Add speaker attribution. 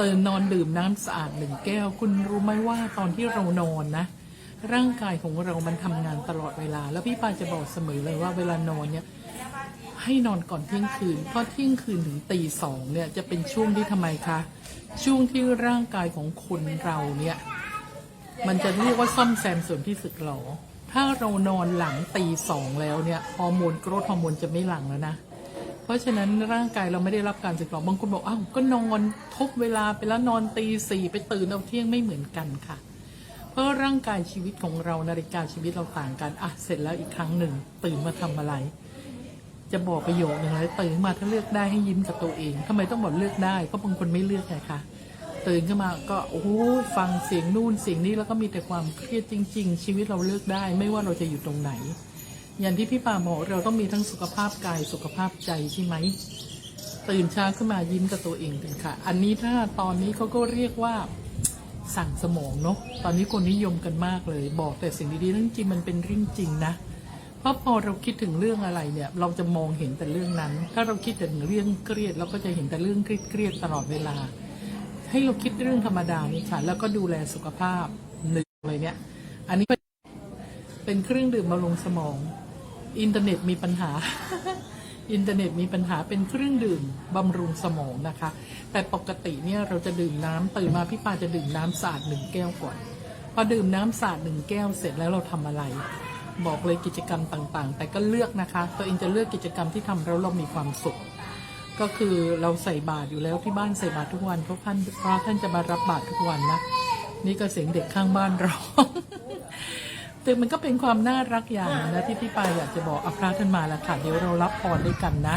Speaker 1: ตื่นนอนดื่มน้ำสะอาดหนึ่งแก้ว คุณรู้ไหมว่าตอนที่เรานอนนะ ร่างกายของเรามันทำงานตลอดเวลา แล้วพี่ปาจะบอกเสมอเลยว่าเวลานอนเนี่ยให้นอนก่อนเที่ยงคืนเพราะเที่ยงคืนถึงตีสองเนี่ยจะเป็นช่วงที่ทำไมคะช่วงที่ร่างกายของคนเราเนี่ย มันจะเรียกว่าซ่อมแซมส่วนที่สึกหรอถ้าเรานอนหลังตีสองแล้วเนี่ยฮอร์โมนโกรทฮอร์โมนจะไม่หลั่งแล้วนะ ราะฉะนั้นร่างกายเราไม่ได้รับการสึกหรอบางคนบอกอ้าวก็นอนทบเวลาไปแล้วนอนตีสี่ไปตื่นเอาเที่ยงไม่เหมือนกันค่ะ เพราะร่างกายชีวิตของเรานาฬิกาชีวิตเราต่างกันอะเสร็จแล้วอีกครั้งหนึ่ง ตื่นมาทำอะไร จะบอกประโยคหนึ่งเลยตื่นมาถ้าเลือกได้ให้ยิ้มกับตัวเองทำไมต้องบอกเลือกได้เพราะบางคนไม่เลือกไงคะตื่นขึ้นมาก็โอ้ฟังเสียงนู่นเสียงนี้แล้วก็มีแต่ความเครียดจริง ๆ ชีวิตเราเลือกได้ ไม่ว่าเราจะอยู่ตรงไหน อย่างที่พี่ป่าบอกเราต้องมีทั้งสุขภาพกายสุขภาพใจใช่ไหม ตื่นเช้าขึ้นมายิ้มกับตัวเองกันค่ะ อันนี้ถ้าตอนนี้เขาก็เรียกว่าสั่งสมองเนาะตอนนี้คนนิยมกันมากเลย บอกแต่สิ่งดีๆนั่นจริงมันเป็นเรื่องจริงนะเพราะพอเราคิดถึงเรื่องอะไรเนี่ย เราจะมองเห็นแต่เรื่องนั้น ถ้าเราคิดแต่ถึงเรื่องเครียด เราก็จะเห็นแต่เรื่องเครียดตลอดเวลา ให้เราคิดเรื่องธรรมดานี่ค่ะ แล้วก็ดูแลสุขภาพหนึ่งเลยเนี่ย อันนี้เป็นเครื่องดื่มบำรุงสมอง อินเทอร์เน็ตมีปัญหา อินเทอร์เน็ตมีปัญหาเป็นเครื่องดื่มบำรุงสมองนะคะ แต่ปกติเนี่ยเราจะดื่มน้ำตื่นมาพี่ปาจะดื่มน้ำสะอาดหนึ่งแก้วก่อน พอดื่มน้ำสะอาดหนึ่งแก้วเสร็จแล้วเราทำอะไร บอกเลยกิจกรรมต่างๆ แต่ก็เลือกนะคะ ตัวเองจะเลือกกิจกรรมที่ทำแล้วเรามีความสุข ก็คือเราใส่บาตรอยู่แล้วที่บ้านใส่บาตรทุกวันเพราะท่านพระท่านจะมารับบาตรทุกวันนะ นี่ก็เสียงเด็กข้างบ้านร้อง แต่มันก็เป็นความน่ารักอย่างหนึงนะที่พี่ปายอยากจะบอกอะพระท่านมาแล้วค่ะ เดี๋ยวเรารับพรด้วยกันนะ